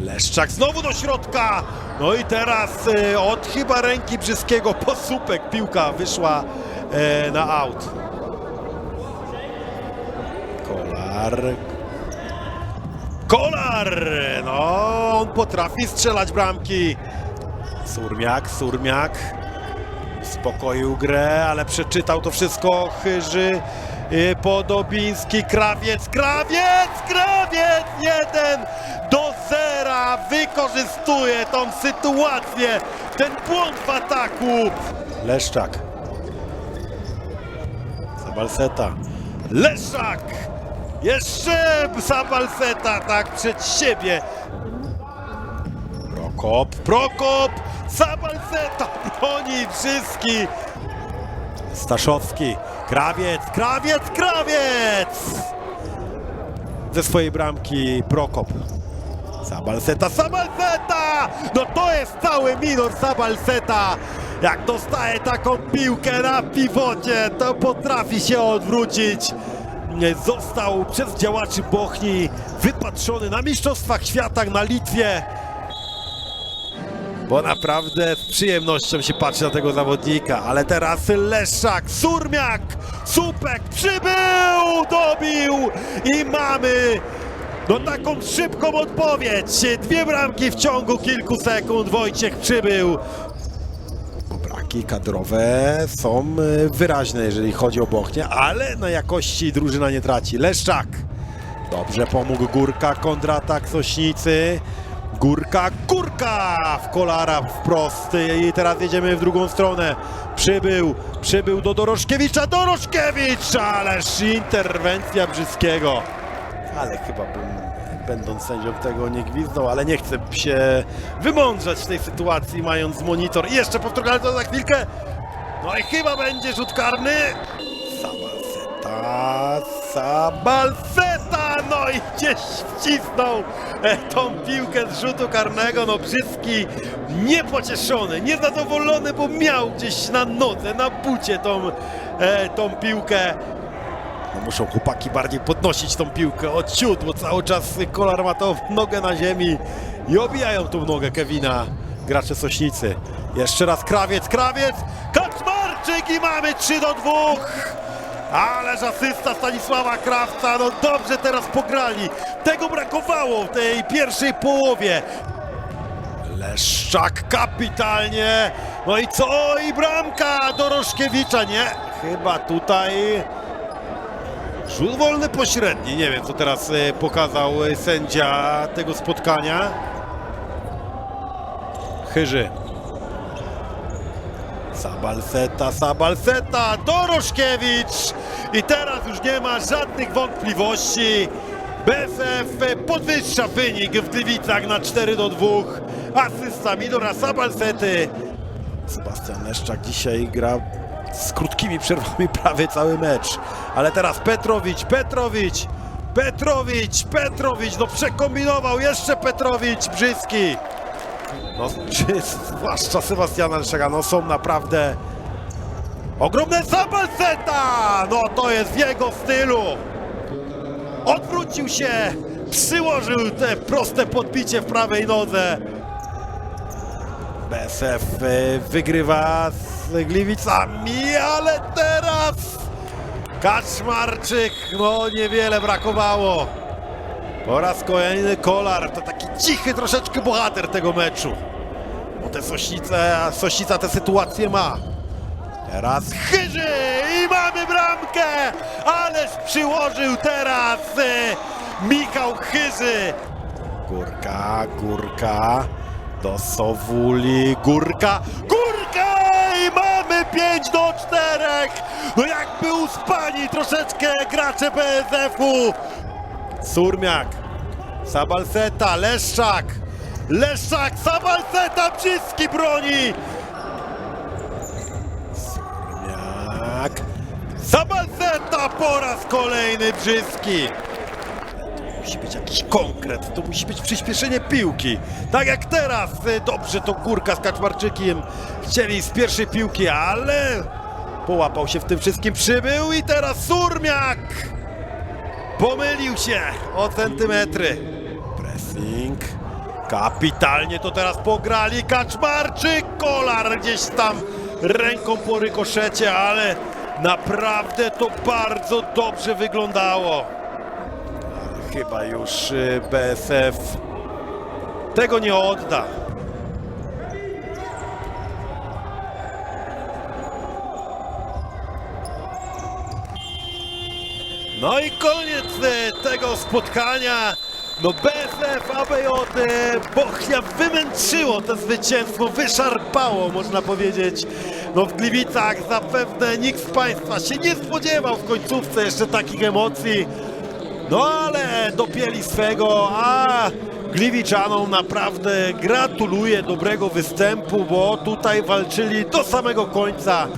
Leszczak znowu do środka. No i teraz e, od chyba ręki Brzyskiego posupek piłka wyszła e, na aut. Kolar. Kolar! No, on potrafi strzelać bramki. Surmiak, Surmiak. Spokoił grę, ale przeczytał to wszystko Chyży. y, Podobiński, Krawiec, Krawiec, Krawiec! Jeden do wykorzystuje tą sytuację, ten błąd w ataku. Leszczak. Zabalseta. Leszczak! Jeszcze Zabalseta tak przed siebie. Prokop, Prokop, Zabalseta, broni Brzyski. Staszowski, Krawiec, Krawiec, Krawiec! Ze swojej bramki Prokop. Zabalseta, Zabalseta! No to jest cały minut Zabalseta! Jak dostaje taką piłkę na piwocie, to potrafi się odwrócić. Został przez działaczy Bochni wypatrzony na Mistrzostwach Świata na Litwie. Bo naprawdę z przyjemnością się patrzy na tego zawodnika, ale teraz Leszczak, Surmiak, Supek przybył, dobił i mamy no taką szybką odpowiedź. Dwie bramki w ciągu kilku sekund, Wojciech przybył. Braki kadrowe są e, wyraźne, jeżeli chodzi o Bochnię, ale na jakości drużyna nie traci. Leszczak. Dobrze pomógł Górka, kontratak Sośnicy. Górka, Górka w Kolara wprost i teraz jedziemy w drugą stronę. Przybył, przybył do Doroszkiewicza, Doroszkiewicz, ależ interwencja Brzyskiego. Ale chyba bym, będąc sędzią, tego nie gwizdał, ale nie chcę się wymądrzać w tej sytuacji, mając monitor. I jeszcze powtórzę, to za chwilkę. No i chyba będzie rzut karny. Sabalseta, Sabalseta, no i gdzieś wcisnął e, tą piłkę z rzutu karnego, no Brzyski niepocieszony, niezadowolony, bo miał gdzieś na nodze, na bucie tą, e, tą piłkę. No muszą chłopaki bardziej podnosić tą piłkę od bo cały czas Kolar ma tą nogę na ziemi i obijają tą nogę Kevina gracze Sośnicy. Jeszcze raz Krawiec, Krawiec, Kaczmarczyk i mamy 3 do 2. Ależ asysta Stanisława Krawca, no dobrze teraz pograli. Tego brakowało w tej pierwszej połowie. Leszczak kapitalnie. No i co? I bramka Doroszkiewicza, nie? Chyba tutaj rzut wolny pośredni. Nie wiem, co teraz e, pokazał e, sędzia tego spotkania. Chyży. Sabalseta, Sabalseta, Doroszkiewicz i teraz już nie ma żadnych wątpliwości. BSF podwyższa wynik w Gliwicach na 4 do 2. Asysta Midora Sabalsety. Sebastian Leszczak dzisiaj gra z krótkimi przerwami prawie cały mecz. Ale teraz Petrowicz, Petrowicz, Petrowicz, Petrowicz, no przekombinował jeszcze Petrowicz, Brzyski. No, czy, zwłaszcza Sebastiana Leszczaka, no są naprawdę ogromne Sabalseta! No to jest w jego stylu. Odwrócił się, przyłożył te proste podbicie w prawej nodze. BSF y, wygrywa z Gliwicami, ale teraz Kaczmarczyk, no niewiele brakowało. Po raz kolejny Kolar, to taki cichy troszeczkę bohater tego meczu. Bo te Sośnice, Sośnica te sytuacje ma. Teraz Chyży i mamy bramkę! Ależ przyłożył teraz e, Michał Chyży. Górka, Górka, do Sowuli, Górka, Górka i mamy 5 do 4! No jakby uspani troszeczkę gracze PSF-u. Surmiak, Sabalseta, Leszczak, Leszczak, Sabalseta, Brzyski broni! Surmiak, Sabalseta po raz kolejny Brzyski! Musi być jakiś konkret, to musi być przyspieszenie piłki. Tak jak teraz, e, dobrze to Górka z Kaczmarczykiem chcieli z pierwszej piłki, ale połapał się w tym wszystkim, przybył i teraz Surmiak! Pomylił się o centymetry. Pressing. Kapitalnie to teraz pograli Kaczmarczyk, Kolar gdzieś tam ręką po rykoszecie, ale naprawdę to bardzo dobrze wyglądało. Chyba już y, BSF tego nie odda. No i koniec e, tego spotkania. No BSF, ABJ, e, Bochnia wymęczyło to zwycięstwo, wyszarpało można powiedzieć. No w Gliwicach zapewne nikt z Państwa się nie spodziewał w końcówce jeszcze takich emocji. No ale dopięli swego, a Gliwiczanom naprawdę gratuluję dobrego występu, bo tutaj walczyli do samego końca.